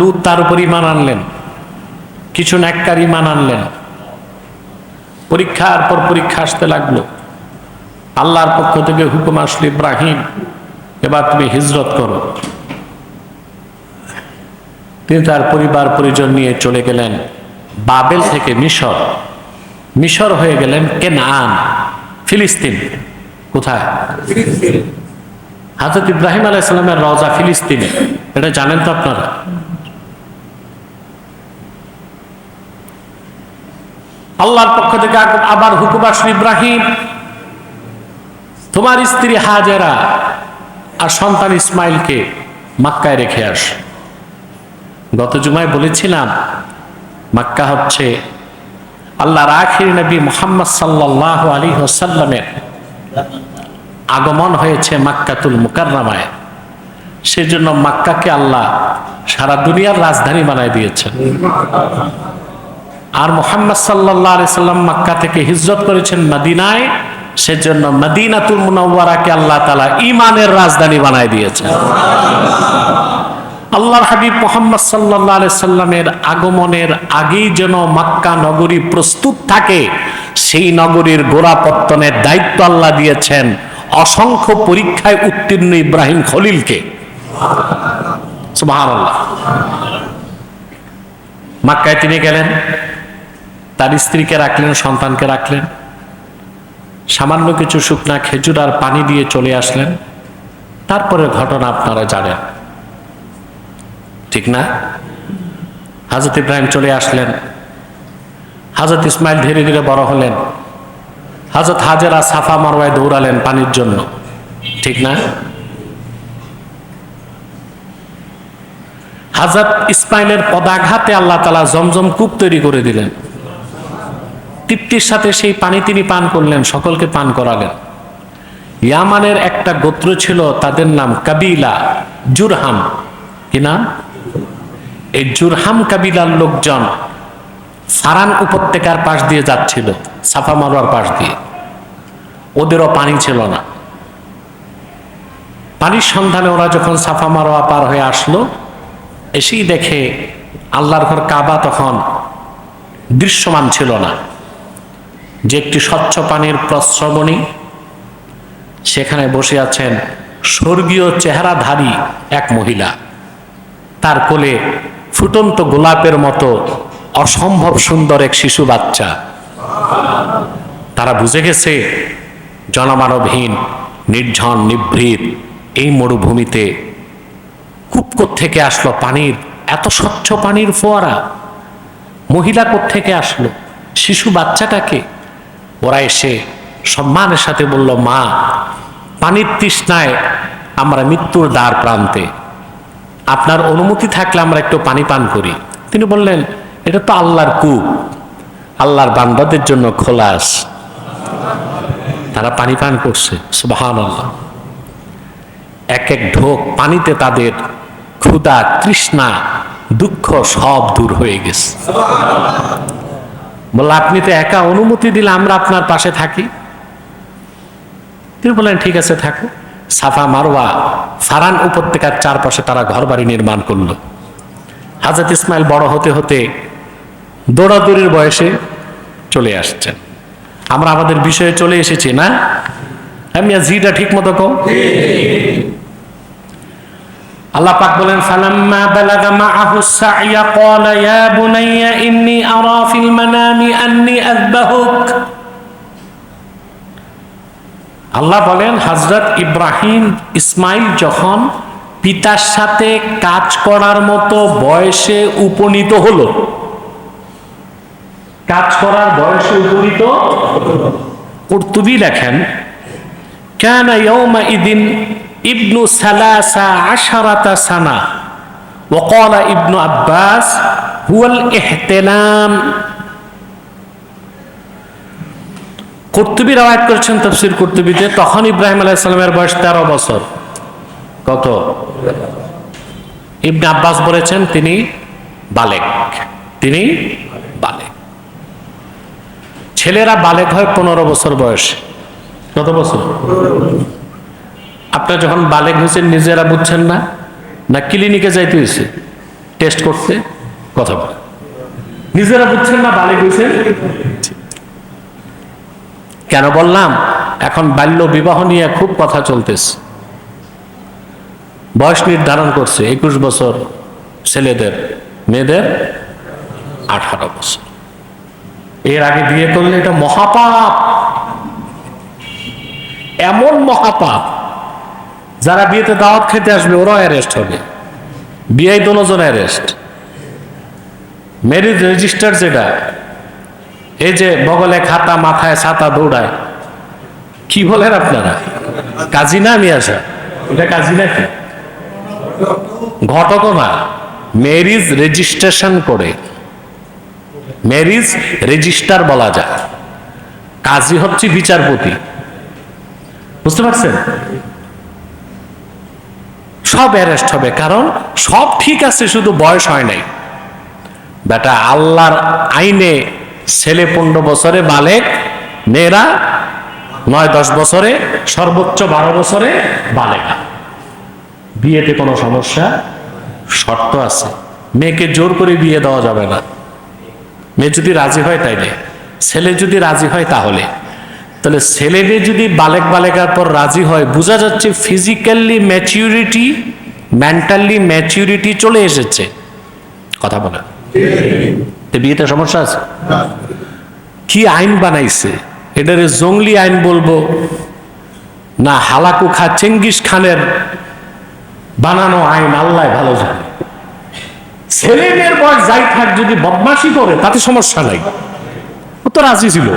লুত তার উপর ইমান আনলেন। কিছু ন্যাক্কার ইমান আনলেন। পরীক্ষার পর পরীক্ষা আসতে লাগল। আল্লাহর পক্ষ থেকে হুকুম আসলো ইব্রাহিম এবার তুমি হিজরত করো। তিনি তার পরিবার পরিজন নিয়ে চলে গেলেন বাবেল থেকে মিশর। মিশর হয়ে গেলেন কেনান ফিলিস্তিন। কোথায়? হাজরত ইব্রাহিম আলাইসালামের রজা ফিলিস্তিনে। এটা জানেন তো আপনারা? আল্লাহর পক্ষ থেকে আবার হুকুম আসলো, ইব্রাহিম, তোমার স্ত্রী হাজেরা আর সন্তান ইসমাইলকে মাক্কায় রেখে আস। গত জুমায় বলেছিলাম, মাক্কা হচ্ছে আল্লাহর আখির নবী মোহাম্মদ সাল্লাহ আলী হোসাল্লামের আগমন হয়েছে মাক্কাতুল মুকাররামায়। সেজন্য মাক্কাকে আল্লাহ সারা দুনিয়ার রাজধানী বানায় দিয়েছেন। আর মোহাম্মদ সাল্লাহ সাল্লাম মাক্কা থেকে হিজরত করেছেন মদিনায়, সেজন্য মদিনাতুল মুনাওয়ারাকে আল্লাহ তালা ইমানের রাজধানী বানায় দিয়েছেন। আল্লাহর হাবিব মোহাম্মদ সাল্লাহ সাল্লামের আগমনের আগেই যেন মাক্কা নগরী প্রস্তুত থাকে, সেই নগরীর গোড়াপত্তনের দায়িত্ব আল্লাহ দিয়েছেন অসংখ্য পরীক্ষায় উত্তীর্ণ ইব্রাহিম খলিলকে। মাক্কায় তিনি গেলেন। তার স্ত্রীকে রাখলেন, সন্তানকে রাখলেন। সামান্য কিছু শুকনা খেজুর আর পানি দিয়ে চলে আসলেন। তারপরে ঘটনা আপনারা জানেন। ঠিক না? হাজরত ইব্রাহিম চলে আসলেন। হাজরত ইসমাইল ধীরে ধীরে বড় হলেন। হাজরত হাজেরা সাফা মারওয়ায় দৌড়ালেন পানির জন্য। ঠিক না? হাজরত ইসমাইলের পদাঘাতে আল্লাহ তালা জমজম কূপ তৈরি করে দিলেন। তৃপ্তির সাথে সেই পানি তিনি পান করলেন, সকলকে পান করালেন। ইয়ামানের একটা গোত্র ছিল, তাদের নাম কাবিলা, জুরহাম। কি নাম? এই জুরহাম কাবিলার লোকজন সারান উপত্যকার পাশ দিয়ে যাচ্ছিল, সাফা মারোয়ার পাশ দিয়ে। ওদেরও পানি ছিল না। পানির সন্ধানে ওরা যখন সাফা মারোয়া পার হয়ে আসলো, এসেই দেখে আল্লাহর ঘর কাবা তখন দৃশ্যমান ছিল না। যে একটি স্বচ্ছ পানির প্রশ্রবণী সেখানে বসে আছেন স্বর্গীয় চেহারাধারী এক মহিলা। তার কোলে ফুটন্ত গোলাপের মতো অসম্ভব সুন্দর এক শিশু বাচ্চা। তারা বুঝে গেছে জনমানবহীন, নির্ঝন, নিভৃত এই মরুভূমিতে কূপ থেকে আসলো পানির, এত স্বচ্ছ পানির ফোয়ারা? মহিলা থেকে আসলো? শিশু বাচ্চাটাকে? ওরা এসে সম্মানের সাথে বলল, মা, পানির তৃষ্ণায় আমরা মৃত্যুর দ্বার প্রান্তে। আপনার অনুমতি থাকলে আমরা একটু পানি পান করি। তিনি বললেন, এটা তো আল্লাহর কূপ। আল্লাহর বান্দাদের জন্য খোলাস তারা পানি পান করছে সুবাহান আল্লাহ এক এক ঢোক পানিতে তাদের ক্ষুধা, তৃষ্ণা, দুঃখ সব দূর হয়ে গেছে। বলল, আপনি তো একা অনুমতি দিলে আমরা আপনার পাশে থাকি। তিনি বললেন, ঠিক আছে, থাকো। সাফা মারোয়া ফারান উপত্যকার চারপাশে তারা ঘরবাড়ি নির্মাণ করল। হাজরত ইসমাইল বড় হতে হতে দৌড়াদৌড়ির বয়সে চলে আসছেন। আমরা আমাদের বিষয়ে চলে এসেছি, না? আমি জিটা ঠিক মতো কম আল্লাহ পাক বলেন সালাম্মা বালাগা মাআহু সাইয়া ক্বালা ইয়া বুনাইয়া ইন্নি আরা ফিল মানামি আন্নি আযবাহুক। আল্লাহ বলেন, হযরত ইব্রাহিম ইসমাইল যখন পিতার সাথে কাজ করার মতো বয়সে উপনীত হলো, কাজ করার বয়সে উপনীত কর্তুবি লেখেন, কেন ইদিন ابن ثلاث عشرة سنة وقال ابن عباس هو الاحتلام কর্তুবি রাওয়ায়াত করেছেন তফসির কর্তুবিতে তখন ইব্রাহিম আলাইহিস সালামের বয়স তেরো বছর কত ইবনে আব্বাস বলেছেন তিনি বালেক তিনি বালেক ছেলেরা বালেক হয় পনেরো বছর বয়সে কত বছর আপনার যখন বালেক হয়েছেন নিজেরা বুঝছেন না না ক্লিনিকে যাইতে হয়েছে টেস্ট করতে, কথা বলে। নিজেরা বুঝছেন না বালে গেছেন কেন বললাম, এখন বাল্য বিবাহ নিয়ে খুব কথা চলতেছে। বয়স নির্ধারণ করছে একুশ বছর ছেলেদের, মেয়েদের আঠারো বছর। এর আগে বিয়ে করলে এটা মহাপাপ। এমন মহাপাপ যারা বিয়েতে দাওয়াত খেতে আসবে, ওরাও অ্যারেস্ট হবে। বিয়ে দোনোজন অ্যারেস্ট ম্যারিজ রেজিস্টার যেটা, এই যে বগলে খাতা মাথায় ছাতা দৌড়ায়, কি বলেন আপনারা? কাজী না আমি আসা এটা কাজী নাকি? ঘটকও না ম্যারিজ রেজিস্ট্রেশন করে। ম্যারিজ রেজিস্টার বলা যায়। কাজী হচ্ছে বিচারপতি। বুঝতে পারছেন? সব অ্যারেস্ট হবে, কারণ সব ঠিক আছে, শুধু বয়স হয় নাই। বেটা, আল্লাহর আইনে ছেলে পনেরো বছরে, বালেক, মেয়েরা নয়, দশ বছরে, সর্বোচ্চ বারো বছরে বালেকা। বিয়েতে কোনো সমস্যা? শর্ত আছে। মেয়েকে জোর করে বিয়ে দেওয়া যাবে না। মেয়ে যদি রাজি হয় তাইলে। ছেলে যদি রাজি হয় তাহলে। তাহলে ছেলেদের যদি বালেক বালেকার পর রাজি হয়, বোঝা যাচ্ছে ফিজিক্যালি ম্যাচিউরিটি মেন্টালি ম্যাচিউরিটি চলে এসেছে। কথা বলে বিয়েতে সমস্যা আছে? কি আইন বানাইছে? এটারে জঙ্গলি আইন বলব। না, হালাকু খা, চেঙ্গিস খানের বানানো আইন, আল্লাহ ভালো জানে। ছেলে মেয়ের বয়স যাই থাক, যদি বদমাশি করে, তাতে সমস্যা নাই। ও তো রাজি ছিল।